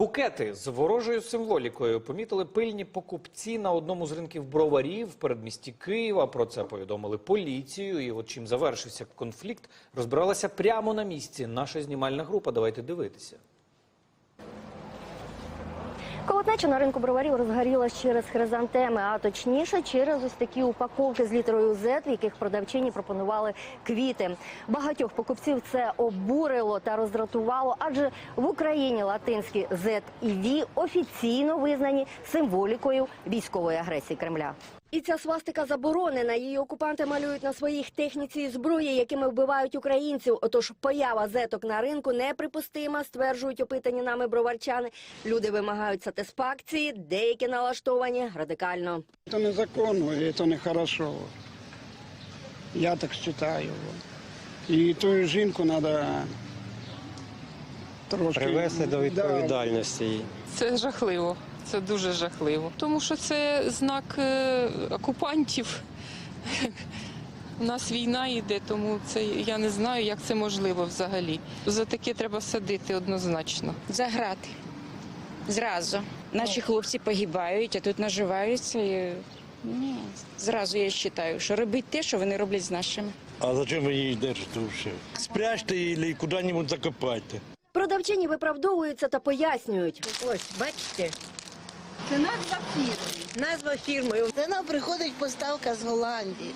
Букети з ворожою символікою помітили пильні покупці на одному з ринків броварів в передмісті Києва. Про це повідомили поліцію. І от чим завершився конфлікт, розбиралася прямо на місці. Наша знімальна група. Давайте дивитися. Колотнеча на ринку броварів розгорілась через хризантеми, а точніше через ось такі упаковки з літерою Z, в яких продавчині пропонували квіти. Багатьох покупців це обурило та роздратувало, адже в Україні латинські Z і V офіційно визнані символікою військової агресії Кремля. І ця свастика заборонена. Її окупанти малюють на своїх техніці і зброї, якими вбивають українців. Отож, поява зеток на ринку неприпустима, стверджують опитані нами броварчани. Люди вимагають сатисфакції, деякі налаштовані радикально. Это незаконно, и это нехорошо. Я так считаю. І ту жінку треба трошки... привести до відповідальності. Це жахливо. Це дуже жахливо. Тому що це знак е, окупантів. У нас війна йде, тому це я не знаю, як це можливо взагалі. За таке треба садити однозначно. заграти. Зразу. Наші хлопці погибають, а тут наживаються. І... Ні, зразу я вважаю, що робить те, що вони роблять з нашими. А зачем вы її держите вообще? Спрячьте или куда-нибудь закопайте. Продавчині виправдовуються та пояснюють. Ось, бачите? Це назва фірми. Назва фірми. Це нам приходить поставка з Голландії.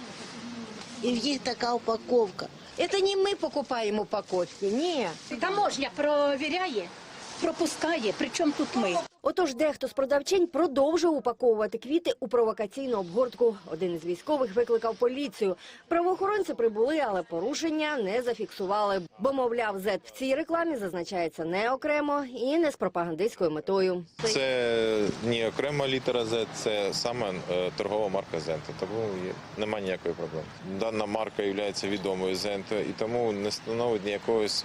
І в їх така упаковка. Це не ми покупаємо упаковки, ні. Таможня провіряє, пропускає. Причому тут ми? Отож, дехто з продавчинь продовжує упаковувати квіти у провокаційну обгортку. Один із військових викликав поліцію. Правоохоронці прибули, але порушення не зафіксували. Бо, мовляв, зет в цій рекламі зазначається не окремо і не з пропагандистською метою. Це не окрема літера Z, це саме е, торгова марка Зента. Тому немає ніякої проблеми. Дана марка є відомою Зента і тому не становить ніякоїсь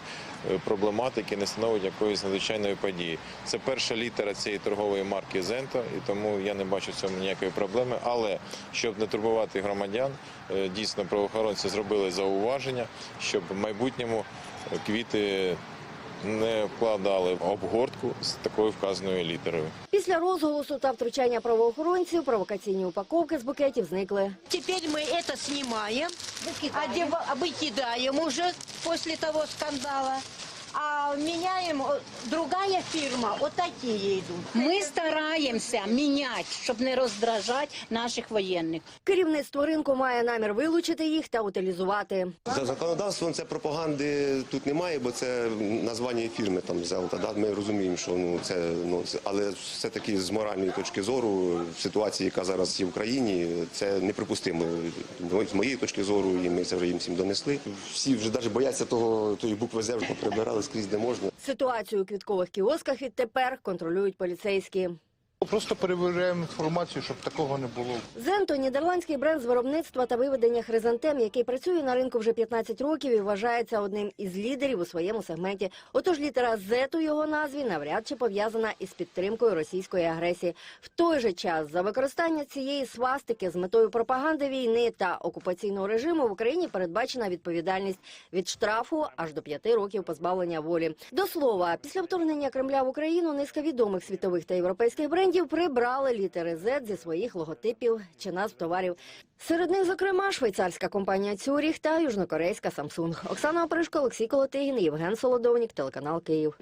е, проблематики, не становить якоїсь надзвичайної події. Це перша літера цієї торгової марки Зента, і тому я не бачу в цьому ніякої проблеми. Але щоб не турбувати громадян, е, дійсно правоохоронці зробили зауваження, щоб в майбутньому е, квіти не вкладали в обгортку з такою вказаною літерою. Після розголосу та втручання правоохоронців провокаційні упаковки з букетів зникли. Теперь мы это снимаем, одева- выкидаем уже после того скандала, а меняем, э, другая фирма, вот такие идут. Ми стараємося міняти, щоб не роздражати наших воєнних. Керівництво ринку має намір вилучити їх та утилізувати. За законодавством це пропаганди тут немає, бо це названня фірми там Зелта. Да? Ми розуміємо, що ну це ну це- але все таки з моральної точки зору, в ситуації, яка зараз є в Україні, це неприпустимо. Ну, З моєї точки зору, і ми це вже їм всім донесли. Всі вже навіть бояться того тої букви «З», вже прибирали скрізь, де можна. Ситуацію у квіткових кіосках відтепер контролюють поліцейські. Просто перевіряємо інформацію, щоб такого не було. Зенто – нідерландський бренд з виробництва та виведення хризантем, який працює на ринку вже 15 років і вважається одним із лідерів у своєму сегменті. Отож, літера «З» у його назві навряд чи пов'язана із підтримкою російської агресії. В той же час за використання цієї свастики з метою пропаганди війни та окупаційного режиму в Україні передбачена відповідальність від штрафу аж до 5 років позбавлення волі. До слова, після вторгнення Кремля в Україну низка відомих світових та європейських брендів прибрали літери Z зі своїх логотипів чи назв товарів. Серед них, зокрема, швейцарська компанія Цюріх та южнокорейська Samsung. Оксана Опришко, Олексій Колотигін, Євген Солодовнік, телеканал Київ.